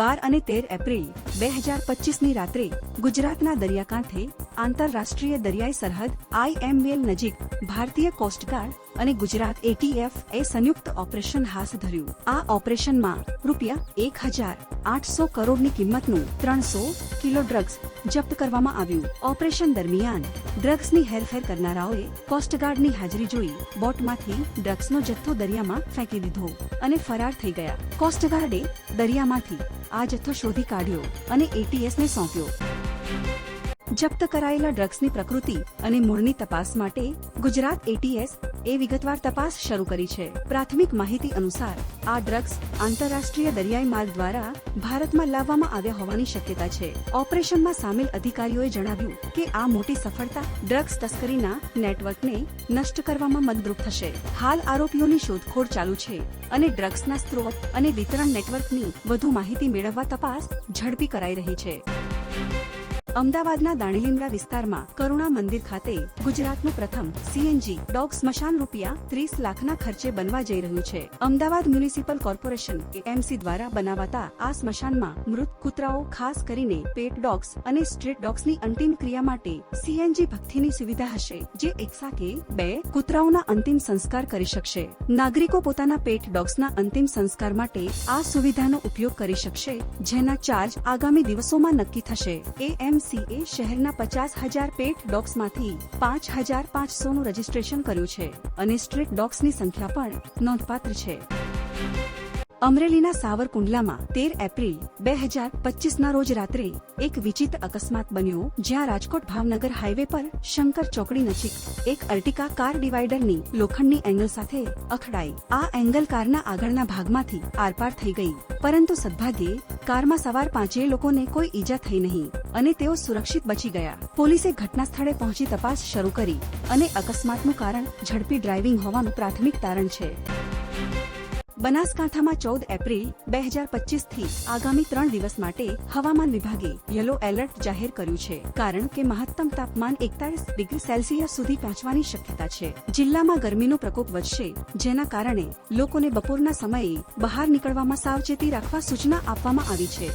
બાર અને તેર એપ્રિલ બે હજાર પચીસની રાત્રે ગુજરાતના દરિયાકાંઠે આંતરરાષ્ટ્રીય દરિયાઈ સરહદ આઈએમએલ નજીક ભારતીય કોસ્ટગાર્ડ અને ગુજરાત એટીએફ એ સંયુક્ત ઓપરેશન હાથ ધર્યું. આ ઓપરેશનમાં રૂપિયા એક હજાર આઠસો કરોડની કિંમતનું ત્રણસો કિલો ડ્રગ્સ જપ્ત કરવામાં આવ્યું. ઓપરેશન દરમિયાન ડ્રગ્સની હેરફેર કરનારાઓએ કોસ્ટગાર્ડની હાજરી જોઈ બોટમાંથી ડ્રગ્સનો જથ્થો દરિયામાં ફેંકી દીધો અને ફરાર થઈ ગયા. કોસ્ટગાર્ડે દરિયામાંથી આ જથ્થો શોધી કાઢ્યો અને એટીએસને સોંપ્યો. જપ્ત કરાયેલા ડ્રગ્સની પ્રકૃતિ અને મૂળની તપાસ માટે ગુજરાત એટીએસ એ વિગતવાર તપાસ શરૂ કરી છે. પ્રાથમિક માહિતી અનુસાર આ ડ્રગ્સ આંતરરાષ્ટ્રીય દરિયાઈ માર્ગ દ્વારા ભારતમાં લાવવામાં આવ્યા હોવાની શક્યતા છે. ઓપરેશનમાં સામેલ અધિકારીઓએ જણાવ્યું કે આ મોટી સફળતા ડ્રગ્સ તસ્કરીના નેટવર્કને નષ્ટ કરવામાં મદદરૂપ થશે. હાલ આરોપીઓની શોધખોળ ચાલુ છે અને ડ્રગ્સના સ્ત્રોત અને વિતરણ નેટવર્કની વધુ માહિતી મેળવવા તપાસ ઝડપી કરાઈ રહી છે. અમદાવાદના દાણીલીમડા વિસ્તારમાં કરુણા મંદિર ખાતે ગુજરાતનું પ્રથમ સીએનજી ડોગ સ્મશાન રૂપિયા ત્રીસ લાખના ખર્ચે બનવા જઈ રહ્યું છે. અમદાવાદ મ્યુનિસિપલ કોર્પોરેશન એમસી દ્વારા બનાવાતા આ સ્મશાનમાં મૃત કૂતરાઓ, ખાસ કરીને પેટ ડોગ્સ અને સ્ટ્રીટ ડોગ્સની અંતિમ ક્રિયા માટે સીએનજી ભક્તિની સુવિધા હશે, જે એકસાથે બે કૂતરાઓના અંતિમ સંસ્કાર કરી શકશે. નાગરિકો પોતાના પેટ ડોગ્સના અંતિમ સંસ્કાર માટે આ સુવિધાનો ઉપયોગ કરી શકશે, જેના ચાર્જ આગામી દિવસોમાં નક્કી થશે. એએમસીએ શહેરના પચાસ હજાર પેટ ડોગ્સમાંથી પાંચ હજાર પાંચસોનું રજીસ્ટ્રેશન કર્યું છે અને સ્ટ્રીટ ડોગ્સની સંખ્યા પણ નોંધપાત્ર છે. અમરેલીના સાવરકુંડલામાં તેર એપ્રિલ બે હજાર પચીસના રોજ રાત્રે એક વિચિત્ર અકસ્માત બન્યો જ્યાં રાજકોટ ભાવનગર હાઈવે પર શંકર ચોકડી નજીક એક અર્ટિકા કાર ડિવાઈડરની લોખંડની એંગલ સાથે અથડાઈ. આ એંગલ કારના આગળના ભાગમાંથી આરપાર થઈ ગઈ. પરંતુ સદભાગ્યે કારમાં સવાર પાંચેય લોકોને કોઈ ઈજા થઈ નહીં અને તેઓ સુરક્ષિત બચી ગયા. પોલીસે ઘટના સ્થળે પહોંચી તપાસ શરૂ કરી અને અકસ્માતનું કારણ ઝડપી ડ્રાઇવિંગ હોવાનું પ્રાથમિક તારણ છે. બનાસકાંઠામાં ચૌદ એપ્રિલ બે હજાર પચીસથી આગામી ત્રણ દિવસ માટે હવામાન વિભાગે યલો એલર્ટ જાહેર કર્યું છે. કારણ કે મહત્તમ તાપમાન એકતાલીસ ડિગ્રી સેલ્સિયસ સુધી પહોંચવાની શક્યતા છે. જિલ્લામાં ગરમીનો પ્રકોપ વધશે, જેના કારણે લોકોને બપોરના સમયે બહાર નીકળવામાં સાવચેતી રાખવા સૂચના આપવામાં આવી છે.